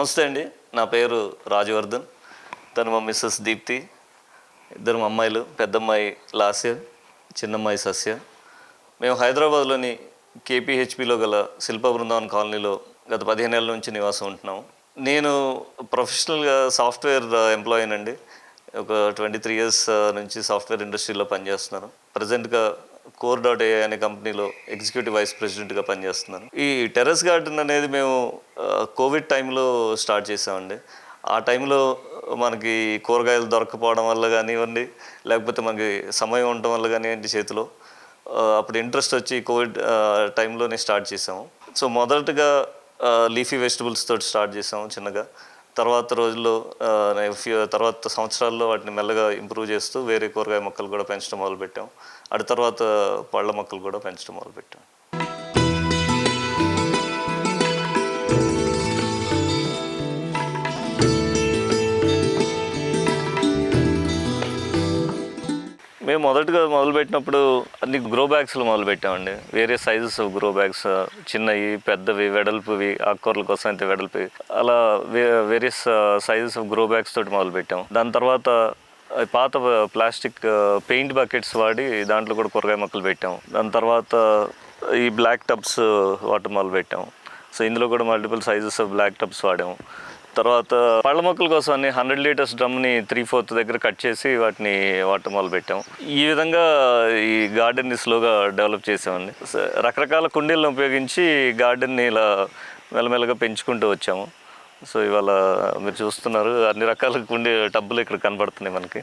నమస్తే అండి. నా పేరు రాజవర్ధన్. తను మా మిస్సెస్ దీప్తి ఇద్దరు మా అమ్మాయిలు పెద్దమ్మాయి లాస్య చిన్నమ్మాయి సస్య. మేము హైదరాబాద్లోని కేపీహెచ్పిలో గల శిల్ప బృందావన్ కాలనీలో గత పదిహేను నెలల నుంచి నివాసం ఉంటున్నాము. నేను ప్రొఫెషనల్గా సాఫ్ట్వేర్ ఎంప్లాయీనండి. ఒక ట్వంటీ త్రీ ఇయర్స్ నుంచి సాఫ్ట్వేర్ ఇండస్ట్రీలో పనిచేస్తున్నాను. ప్రజెంట్గా కోర్ డాట్ ఏ అనే కంపెనీలో ఎగ్జిక్యూటివ్ వైస్ ప్రెసిడెంట్గా పనిచేస్తున్నాను. ఈ టెర్రస్ గార్డెన్ అనేది మేము కోవిడ్ టైంలో స్టార్ట్ చేసామండి. ఆ టైంలో మనకి కూరగాయలు దొరకపోవడం వల్ల కానివ్వండి లేకపోతే మనకి సమయం ఉండటం వల్ల కానివ్వండి చేతిలో అప్పుడు ఇంట్రెస్ట్ వచ్చి కోవిడ్ టైంలోనే స్టార్ట్ చేసాము. సో మొదటగా లీఫీ వెజిటబుల్స్ తోటి స్టార్ట్ చేసాము చిన్నగా. తర్వాత రోజుల్లో తర్వాత సంవత్సరాల్లో వాటిని మెల్లగా ఇంప్రూవ్ చేస్తూ వేరే కూరగాయ మొక్కలు కూడా పెంచడం మొదలుపెట్టాం అటు తర్వాత పళ్ళ మొక్కలు కూడా పెంచడం మొదలుపెట్టాం మేము మొదటగా మొదలుపెట్టినప్పుడు అన్ని గ్రో బ్యాగ్స్లో మొదలుపెట్టామండి. వేరే సైజెస్ ఆఫ్ గ్రో బ్యాగ్స్ చిన్నవి పెద్దవి వెడల్పువి ఆకుకూరల కోసం అయితే వెడల్పువి. అలా వే various sizes of grow bags తోటి మొదలుపెట్టాం దాని తర్వాత పాత ప్లాస్టిక్ పెయింట్ బకెట్స్ వాడి దాంట్లో కూడా కూరగాయ మొక్కలు పెట్టాం దాని తర్వాత ఈ బ్లాక్ టబ్స్ వాటర్ మొదలు పెట్టాం సో ఇందులో కూడా multiple sizes of black tubs వాడాము. తర్వాత పళ్ళ మొక్కల కోసం అన్ని హండ్రెడ్ లీటర్స్ డ్రమ్ని త్రీ ఫోర్త్ దగ్గర కట్ చేసి వాటిని వాటర్ మొదలు పెట్టాం ఈ విధంగా ఈ గార్డెన్ని స్లోగా డెవలప్ చేసామండి. రకరకాల కుండీలను ఉపయోగించి గార్డెన్ని ఇలా మెల్లమెల్లగా పెంచుకుంటూ వచ్చాము. సో ఇవాళ మీరు చూస్తున్నారు అన్ని రకాల ఉండే టబ్బులు ఇక్కడ కనబడుతున్నాయి మనకి.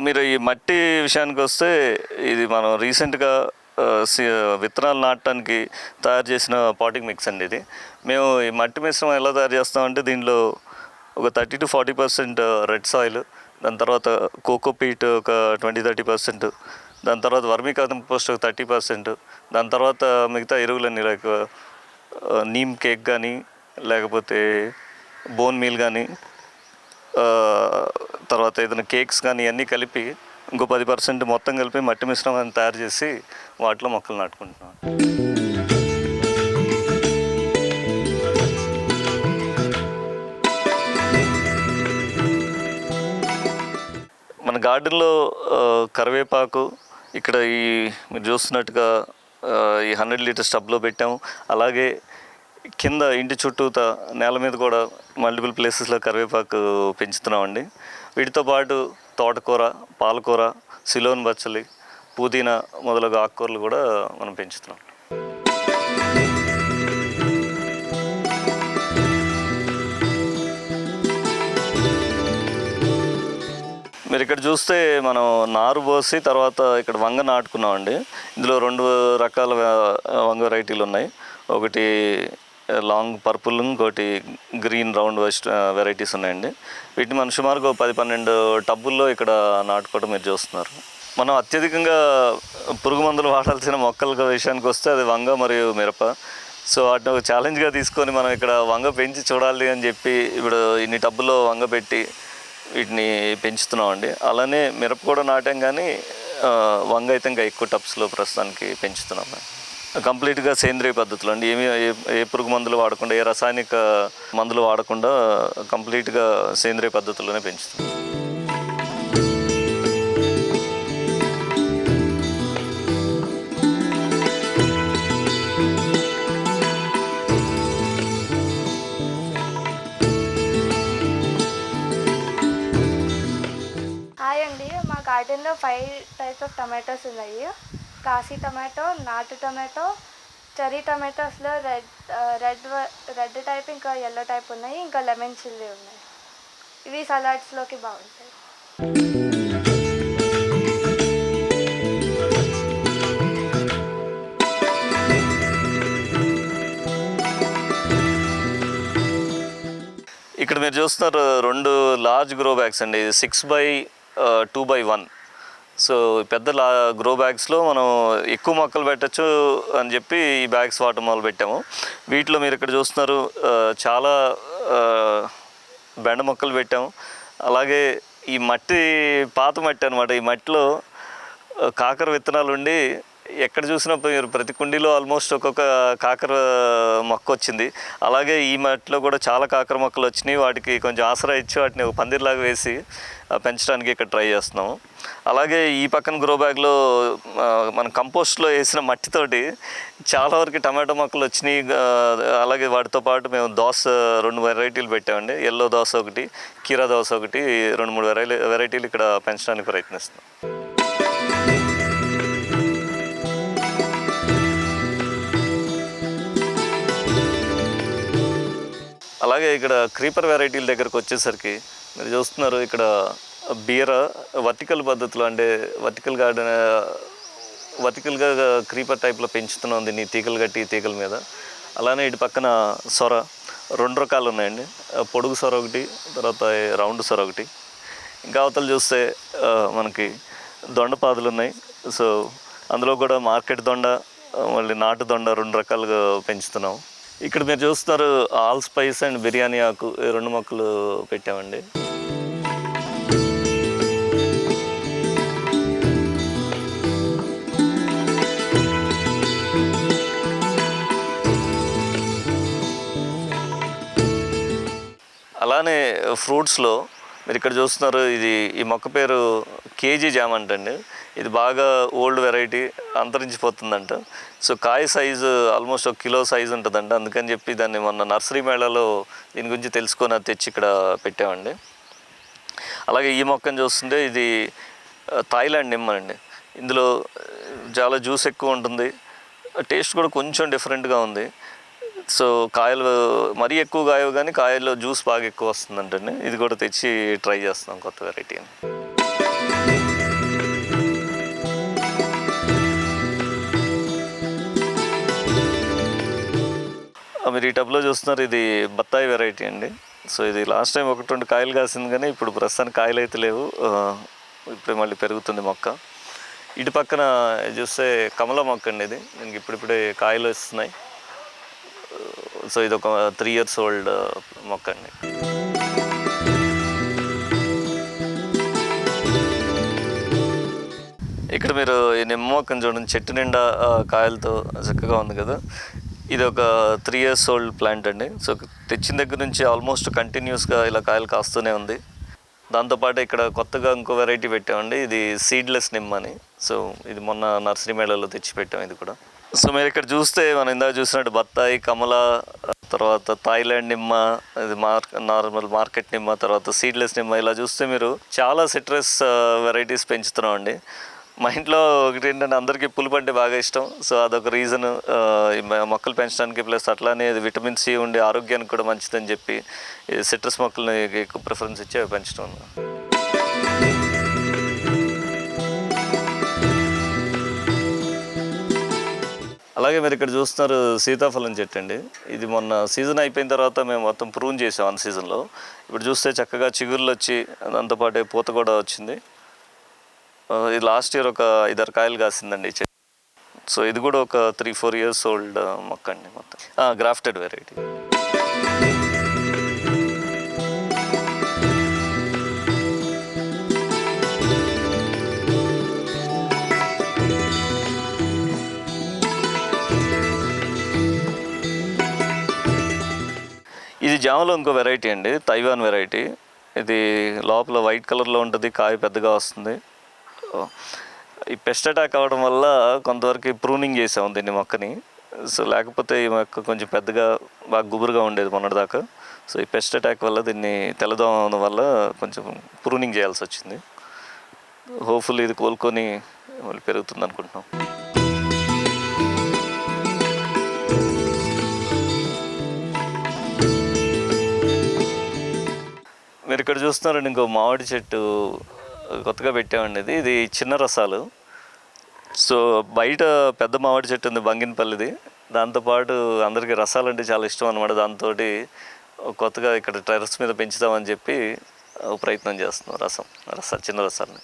మీరు ఈ మట్టి విషయానికి వస్తే ఇది మనం రీసెంట్గా సి- విత్తనాలు నాటడానికి తయారు చేసిన పాటింగ్ మిక్స్ అండి ఇది. మేము ఈ మట్టి మిశ్రమం ఎలా తయారు చేస్తామంటే దీనిలో ఒక thirty to forty percent red soil దాని తర్వాత కోకోపీట్ ఒక ట్వంటీ థర్టీ పర్సెంట్ దాని తర్వాత వర్మీ కంపోస్ట్ ఒక థర్టీ పర్సెంట్ దాని తర్వాత మిగతా ఎరువులన్నీ లైక్ నీమ్ కేక్ కానీ లేకపోతే బోన్ మీల్ కానీ తర్వాత ఏదైనా కేక్స్ కానీ అన్నీ కలిపి ఇంకో పది పర్సెంట్ మొత్తం కలిపి మట్టి మిశ్రమాన్ని తయారు చేసి వాటిలో మొక్కలు నాటుకుంటున్నాం. గార్డెన్లో కరివేపాకు ఇక్కడ ఈ మీరు చూస్తున్నట్టుగా ఈ హండ్రెడ్ లీటర్ స్టబ్లో పెట్టాము. అలాగే కింద ఇంటి చుట్టూత నేల మీద కూడా మల్టిపుల్ ప్లేసెస్లో కరివేపాకు పెంచుతున్నామండి. వీటితో పాటు తోటకూర పాలకూర సిలోన్ బచ్చలి పుదీనా మొదలగు ఆకుకూరలు కూడా మనం పెంచుతున్నాం. మీరు ఇక్కడ చూస్తే మనం నారు పోసి తర్వాత ఇక్కడ వంగ నాటుకున్నామండి. ఇందులో రెండు రకాల వంగ వెరైటీలు ఉన్నాయి. ఒకటి లాంగ్ పర్పుల్ ఇంకోటి గ్రీన్ రౌండ్ వెస్ట్ వెరైటీస్ ఉన్నాయండి. వీటిని మనం సుమారుగా ఒక పది పన్నెండు టబ్బుల్లో ఇక్కడ నాటుకోవడం మీరు చూస్తున్నారు. మనం అత్యధికంగా పురుగు మందులు వాడాల్సిన మొక్కల విషయానికి వస్తే అది వంగ మరియు మిరప. సో వాటిని ఒక ఛాలెంజ్గా తీసుకొని మనం ఇక్కడ వంగ పెంచి చూడాలి అని చెప్పి ఇప్పుడు ఇన్ని టబ్బుల్లో వంగ పెట్టి వీటిని పెంచుతున్నామండి. అలానే మిరప కూడా నాటాం కానీ ఆ, వంగ అయితే ఇంకా ఎక్కువ టప్స్లో ప్రస్తుతానికి పెంచుతున్నాం కంప్లీట్గా సేంద్రియ పద్ధతులు అండి. ఏమి ఏ- ఏ పురుగు మందులు వాడకుండా ఏ రసాయనిక మందులు వాడకుండా కంప్లీట్గా సేంద్రియ పద్ధతుల్లోనే పెంచుతున్నాం. ఫైవ్ టైప్స్ ఆఫ్ టమాటోస్ ఉన్నాయి. కాశీ టమాటో నాటు టమాటో చెరీ టమాటోస్లో రెడ్ రెడ్ రెడ్ టైప్ ఇంకా ఎల్లో టైప్ ఉన్నాయి. ఇంకా లెమన్ చిల్లీ ఉన్నాయి. ఇవి సలాడ్స్లోకి బాగుంటాయి. ఇక్కడ మీరు చూస్తున్నారు రెండు లార్జ్ గ్రో బ్యాగ్స్ అండి. Six by two by one so పెద్ద లా గ్రో బ్యాగ్స్లో మనం ఎక్కువ మొక్కలు పెట్టచ్చు అని చెప్పి ఈ బ్యాగ్స్ వాడటం మొదలు పెట్టాము. వీటిలో మీరు ఇక్కడ చూస్తున్నారు చాలా బెండ మొక్కలు పెట్టాము. అలాగే ఈ మట్టి పాత మట్టి అనమాట ఈ మట్టిలో కాకర విత్తనాలు ఉండి ఎక్కడ చూసినా మీరు ప్రతి కుండీలో ఆల్మోస్ట్ ఒక్కొక్క కాకర మొక్క వచ్చింది. అలాగే ఈ మట్టిలో కూడా చాలా కాకర మొక్కలు వచ్చినాయి. వాటికి కొంచెం ఆసరా ఇచ్చి వాటిని ఒక పందిర్లాగా వేసి పెంచడానికి ఇక్కడ ట్రై చేస్తున్నాము. అలాగే ఈ పక్కన గ్రో బ్యాగ్లో మన కంపోస్ట్లో వేసిన మట్టితోటి చాలా వరకు టమాటో మొక్కలు వచ్చినాయి. అలాగే వాటితో పాటు మేము దోశ రెండు వెరైటీలు పెట్టామండి. ఎల్లో దోశ ఒకటి కీరా దోస ఒకటి రెండు మూడు వెరై వెరైటీలు ఇక్కడ పెంచడానికి ప్రయత్నిస్తున్నాం. అలాగే ఇక్కడ క్రీపర్ వెరైటీల దగ్గరకు వచ్చేసరికి మీరు చూస్తున్నారు ఇక్కడ బీర వర్టికల్ పద్ధతిలో అంటే వర్టికల్ గార్డెన్ వర్టికల్గా క్రీపర్ టైప్లో పెంచుతున్నాం దీన్ని తీగలు కట్టి తీగల మీద. అలానే ఇటు పక్కన సొర రెండు రకాలు ఉన్నాయండి. పొడుగు సొర ఒకటి తర్వాత రౌండ్ సొర ఒకటి. ఇంకా అవతలు చూస్తే మనకి దొండపాదులు ఉన్నాయి. సో అందులో కూడా మార్కెట్ దొండ మళ్ళీ నాటు దొండ రెండు రకాలుగా పెంచుతున్నాం. ఇక్కడ మీరు చూస్తున్నారు ఆల్ స్పైస్ అండ్ బిర్యానీ ఆకు రెండు మొక్కలు పెట్టామండి. అలానే ఫ్రూట్స్లో మీరు ఇక్కడ చూస్తున్నారు ఇది ఈ మొక్క పేరు కేజీ జామ్ అంటండి. ఇది బాగా ఓల్డ్ వెరైటీ అంతరించిపోతుందంట. సో కాయ సైజు ఆల్మోస్ట్ ఒక కిలో సైజు ఉంటుందంట. అందుకని చెప్పి దాన్ని మొన్న నర్సరీ మేళాలో దీని గురించి తెలుసుకొని అది తెచ్చి ఇక్కడ పెట్టామండి. అలాగే ఈ మొక్కను చూస్తుంటే ఇది థాయిలాండ్ నిమ్మ అండి. ఇందులో చాలా జ్యూస్ ఎక్కువ ఉంటుంది. టేస్ట్ కూడా కొంచెం డిఫరెంట్గా ఉంది. సో కాయలు మరీ ఎక్కువ కాయవు కానీ కాయల్లో జ్యూస్ బాగా ఎక్కువ వస్తుందంటండి. ఇది కూడా తెచ్చి ట్రై చేస్తున్నాం కొత్త వెరైటీ అని మీరు ఈ టబ్లో చూస్తున్నారు. ఇది బత్తాయి వెరైటీ అండి. సో ఇది లాస్ట్ టైం ఒకటి రెండు కాయలు కాసింది కానీ ఇప్పుడు ప్రస్తుతానికి కాయలు అయితే లేవు. ఇప్పుడే మళ్ళీ పెరుగుతుంది మొక్క. ఇటు పక్కన చూస్తే కమల మొక్క అండి ఇది. దీనికి ఇప్పుడిప్పుడే కాయలు వస్తున్నాయి. సో ఇది ఒక త్రీ ఇయర్స్ ఓల్డ్ మొక్క అండి. ఇక్కడ మీరు ఈ నిమ్మ మొక్కను చూడండి. చెట్టు నిండా కాయలతో చక్కగా ఉంది కదా. ఇది ఒక త్రీ ఇయర్స్ ఓల్డ్ ప్లాంట్ అండి. సో తెచ్చిన దగ్గర నుంచి ఆల్మోస్ట్ కంటిన్యూస్గా ఇలా కాయలు కాస్తూనే ఉంది. దాంతోపాటు ఇక్కడ కొత్తగా ఇంకో వెరైటీ పెట్టామండి. ఇది సీడ్లెస్ నిమ్మ అని. సో ఇది మొన్న నర్సరీ మేళలో తెచ్చి పెట్టాం ఇది కూడా. సో మీరు ఇక్కడ చూస్తే మనం ఇందాక చూసినట్టు బత్తాయి కమల తర్వాత థాయిలాండ్ నిమ్మ ఇది మార్ నార్మల్ మార్కెట్ నిమ్మ తర్వాత సీడ్లెస్ నిమ్మ ఇలా చూస్తే మీరు చాలా సిట్రస్ వెరైటీస్ uh, పెంచుతున్నాం అండి మా ఇంట్లో ఒకటి ఏంటంటే అందరికీ పులుపు అంటే బాగా ఇష్టం. సో అదొక రీజన్ మొక్కలు పెంచడానికి ప్లస్ అట్లానే విటమిన్ సి ఉండి ఆరోగ్యానికి కూడా మంచిదని చెప్పి సిట్రస్ మొక్కల్ని ఎక్కువ ప్రిఫరెన్స్ ఇచ్చి అవి పెంచడం అలాగే మీరు ఇక్కడ చూస్తున్నారు సీతాఫలం చెట్టు అండి. ఇది మొన్న సీజన్ అయిపోయిన తర్వాత మేము మొత్తం ప్రూన్ చేసాం అన్ సీజన్లో. ఇప్పుడు చూస్తే చక్కగా చిగుర్లు వచ్చి దాంతోపాటు పూత కూడా వచ్చింది. ఇది లాస్ట్ ఇయర్ ఒక ఐదారు కాయలు కాసిందండి చెట్టు. సో ఇది కూడా ఒక త్రీ ఫోర్ ఇయర్స్ ఓల్డ్ మొక్క అండి మొత్తం. గ్రాఫ్టెడ్ వెరైటీ ఇది జామలో ఇంకో వెరైటీ అండి తైవాన్ వెరైటీ ఇది లోపల వైట్ కలర్లో ఉంటుంది కాయ పెద్దగా వస్తుంది. ఈ పెస్ట్ అటాక్ అవ్వడం వల్ల కొంతవరకు ప్రూనింగ్ చేసాము దీన్ని మొక్కని. సో లేకపోతే ఈ మొక్క కొంచెం పెద్దగా బాగా గుబురుగా ఉండేది మొన్నటిదాకా. సో ఈ పెస్ట్ అటాక్ వల్ల దీన్ని తెల్లదోమ వల్ల కొంచెం ప్రూనింగ్ చేయాల్సి వచ్చింది. హోప్ఫుల్ ఇది కోలుకొని మళ్ళీ పెరుగుతుంది అనుకుంటున్నాం. మీరు ఇక్కడ చూస్తున్నారండి ఇంకో మామిడి చెట్టు. కొత్తగా పెట్టామండి ఇది. ఇది చిన్న రసాలు. సో బయట పెద్ద మామిడి చెట్టు ఉంది బంగినపల్లిది. దాంతోపాటు అందరికీ రసాలు అంటే చాలా ఇష్టం అనమాట దాంతో కొత్తగా ఇక్కడ టెరస్ మీద పెంచుదామని చెప్పి ప్రయత్నం చేస్తున్నాం రసం రసాలు చిన్న రసాలని.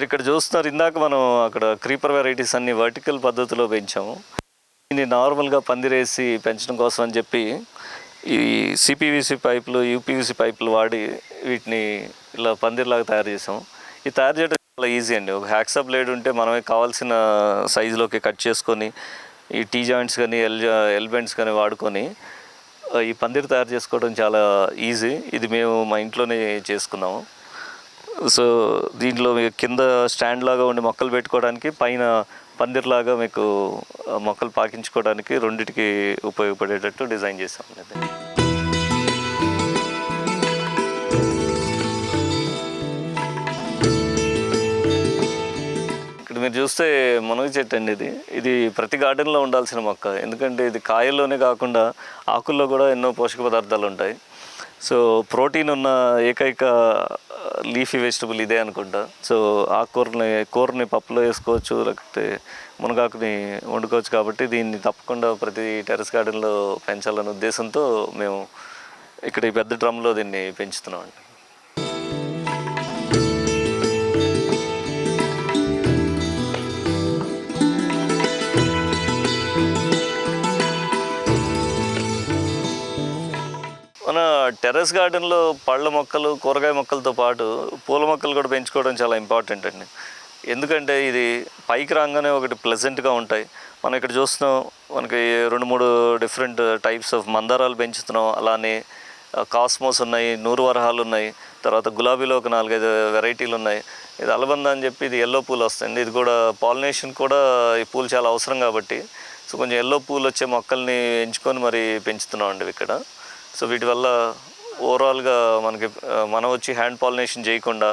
మీరు ఇక్కడ చూస్తున్నారు. ఇందాక మనం అక్కడ క్రీపర్ వెరైటీస్ అన్ని వర్టికల్ పద్ధతిలో పెంచాము. దీన్ని నార్మల్గా పందిరేసి పెంచడం కోసం అని చెప్పి ఈ సిపివిసి పైపులు యూపీవీసీ పైపులు వాడి వీటిని ఇలా పందిర్లాగా తయారు చేసాం. ఇది తయారు చేయడం చాలా ఈజీ అండి. ఒక హ్యాక్సా బ్లేడ్ ఉంటే మనమే కావాల్సిన సైజులోకి కట్ చేసుకొని ఈ టీ జాయింట్స్ కానీ ఎల్ ఎల్బెంట్స్ కానీ వాడుకొని ఈ పందిరి తయారు చేసుకోవడం చాలా ఈజీ ఇది మేము మా ఇంట్లోనే చేసుకున్నాము. సో దీంట్లో మీకు కింద స్టాండ్ లాగా ఉండి మొక్కలు పెట్టుకోవడానికి పైన పందిర్లాగా మీకు మొక్కలు పాకించుకోవడానికి రెండింటికి ఉపయోగపడేటట్టు డిజైన్ చేసాం ఇక్కడ మీరు చూస్తే మునగ చెట్టు అండి ఇది. ఇది ప్రతి గార్డెన్లో ఉండాల్సిన మొక్క. ఎందుకంటే ఇది కాయల్లోనే కాకుండా ఆకుల్లో కూడా ఎన్నో పోషక పదార్థాలు ఉంటాయి. సో ప్రోటీన్ ఉన్న ఏకైక లీఫీ వెజిటబుల్ ఇదే అనుకుంటా. సో ఆ కూరని కూరని పప్పులో వేసుకోవచ్చు లేకపోతే మునగాకుని వండుకోవచ్చు కాబట్టి దీన్ని తప్పకుండా ప్రతి టెర్రస్ గార్డెన్లో పెంచాలనే ఉద్దేశంతో మేము ఇక్కడ ఈ పెద్ద డ్రమ్లో దీన్ని పెంచుతున్నాం అండి టెర్రస్ గార్డెన్లో పళ్ళ మొక్కలు కూరగాయ మొక్కలతో పాటు పూల మొక్కలు కూడా పెంచుకోవడం చాలా ఇంపార్టెంట్ అండి. ఎందుకంటే ఇది పైకి రాగానే ఒకటి ప్లెజెంట్గా ఉంటాయి. మనం ఇక్కడ చూస్తున్నాం మనకి రెండు మూడు డిఫరెంట్ టైప్స్ ఆఫ్ మందారాలు పెంచుతున్నాం. అలానే కాస్మోస్ ఉన్నాయి నూరు వరహాలు ఉన్నాయి తర్వాత గులాబీలో ఒక నాలుగైదు వెరైటీలు ఉన్నాయి. ఇది అలబంద అని చెప్పి ఇది ఎల్లో పూలు వస్తుంది ఇది కూడా పాలినేషన్ కూడా ఈ పూలు చాలా అవసరం కాబట్టి సో కొంచెం ఎల్లో పూలు వచ్చే మొక్కల్ని ఎంచుకొని మరి పెంచుతున్నాం అండి ఇక్కడ. సో వీటి వల్ల ఓవరాల్గా మనకి మనం వచ్చి హ్యాండ్ పాలినేషన్ చేయకుండా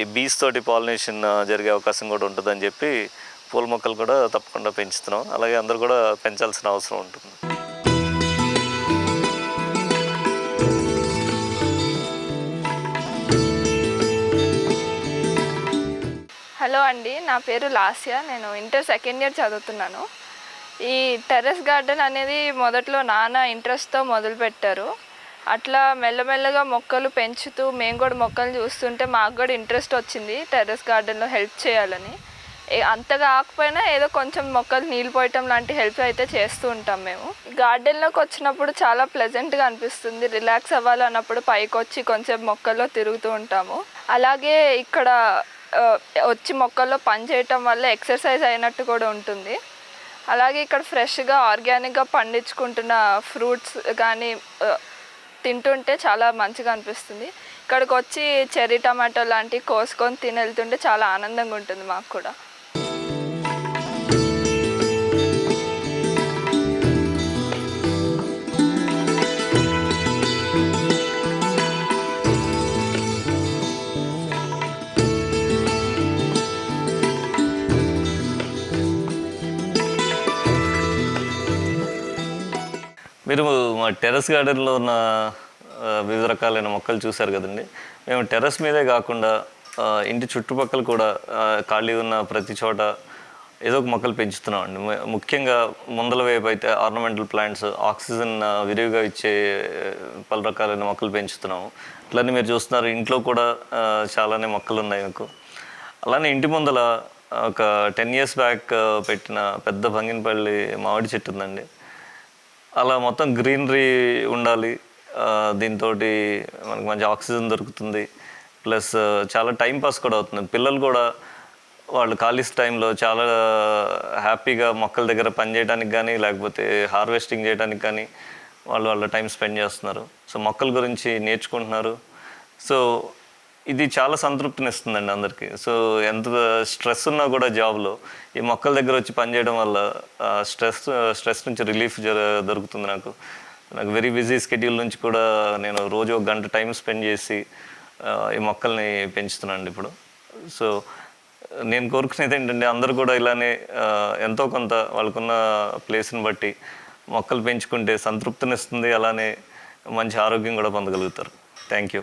ఈ బీస్ తోటి పాలినేషన్ జరిగే అవకాశం కూడా ఉంటుందని చెప్పి పూల మొక్కలు కూడా తప్పకుండా పెంచుతున్నాం. అలాగే అందరూ కూడా పెంచాల్సిన అవసరం ఉంటుంది. హలో అండి నా పేరు లాసియా. నేను ఇంటర్ సెకండ్ ఇయర్ చదువుతున్నాను. ఈ టెర్రస్ గార్డెన్ అనేది మొదట్లో నాన్న ఇంట్రెస్ట్తో మొదలుపెట్టారు. అట్లా మెల్లమెల్లగా మొక్కలు పెంచుతూ మేము కూడా మొక్కలు చూస్తుంటే మాకు కూడా ఇంట్రెస్ట్ వచ్చింది టెర్రస్ గార్డెన్లో హెల్ప్ చేయాలని. అంతగా ఆకపోయినా ఏదో కొంచెం మొక్కలు నీళ్ళు పోయటం లాంటి హెల్ప్ అయితే చేస్తూ ఉంటాం మేము. గార్డెన్లోకి వచ్చినప్పుడు చాలా ప్లెజెంట్గా అనిపిస్తుంది. రిలాక్స్ అవ్వాలన్నప్పుడు పైకి వచ్చి కొంచెం మొక్కల్లో తిరుగుతూ ఉంటాము. అలాగే ఇక్కడ వచ్చి మొక్కల్లో పని చేయటం వల్ల ఎక్సర్సైజ్ అయినట్టు కూడా ఉంటుంది. అలాగే ఇక్కడ ఫ్రెష్గా ఆర్గానిక్గా పండించుకుంటున్న ఫ్రూట్స్ కానీ తింటుంటే చాలా మంచిగా అనిపిస్తుంది. ఇక్కడికి వచ్చి చెర్రీ టమాటో లాంటివి కోసుకొని తిని వెళ్తుంటే చాలా ఆనందంగా ఉంటుంది మాకు కూడా. మీరు మా టెర్రస్ గార్డెన్లో ఉన్న వివిధ రకాలైన మొక్కలు చూశారు కదండి. మేము టెర్రస్ మీదే కాకుండా ఇంటి చుట్టుపక్కల కూడా ఖాళీ ఉన్న ప్రతి చోట ఏదో ఒక మొక్కలు పెంచుతున్నామండి. ముఖ్యంగా ముందల వైపు అయితే ఆర్నమెంటల్ ప్లాంట్స్ ఆక్సిజన్ విరివిగా ఇచ్చే పలు రకాలైన మొక్కలు పెంచుతున్నాము. అట్లనే మీరు చూస్తున్నారు ఇంట్లో కూడా చాలానే మొక్కలు ఉన్నాయి మీకు. అలానే ఇంటి ముందల ఒక టెన్ ఇయర్స్ బ్యాక్ పెట్టిన పెద్ద భంగినపల్లి మామిడి చెట్టు ఉందండి. అలా మొత్తం గ్రీనరీ ఉండాలి. దీంతో మనకు మంచి ఆక్సిజన్ దొరుకుతుంది. ప్లస్ చాలా టైం పాస్ కూడా అవుతుంది. పిల్లలు కూడా వాళ్ళు ఖాళీ టైంలో చాలా హ్యాపీగా మొక్కల దగ్గర పని చేయడానికి కానీ లేకపోతే హార్వెస్టింగ్ చేయడానికి కానీ వాళ్ళు వాళ్ళ టైం స్పెండ్ చేస్తున్నారు. సో మొక్కల గురించి నేర్చుకుంటున్నారు. సో ఇది చాలా సంతృప్తిని ఇస్తుందండి అందరికీ. సో ఎంత స్ట్రెస్ ఉన్నా కూడా జాబ్లో ఈ మొక్కల దగ్గర వచ్చి పనిచేయడం వల్ల స్ట్రెస్ స్ట్రెస్ నుంచి రిలీఫ్ జర దొరుకుతుంది నాకు. నాకు వెరీ బిజీ స్కెడ్యూల్ నుంచి కూడా నేను రోజు ఒక గంట టైం స్పెండ్ చేసి ఈ మొక్కల్ని పెంచుతున్నాను ఇప్పుడు. సో నేను కోరుకునేది ఏంటంటే అందరూ కూడా ఇలానే ఎంతో కొంత వాళ్ళకున్న ప్లేస్ని బట్టి మొక్కలు పెంచుకుంటే సంతృప్తినిస్తుంది అలానే మంచి ఆరోగ్యం కూడా పొందగలుగుతారు. Thank you.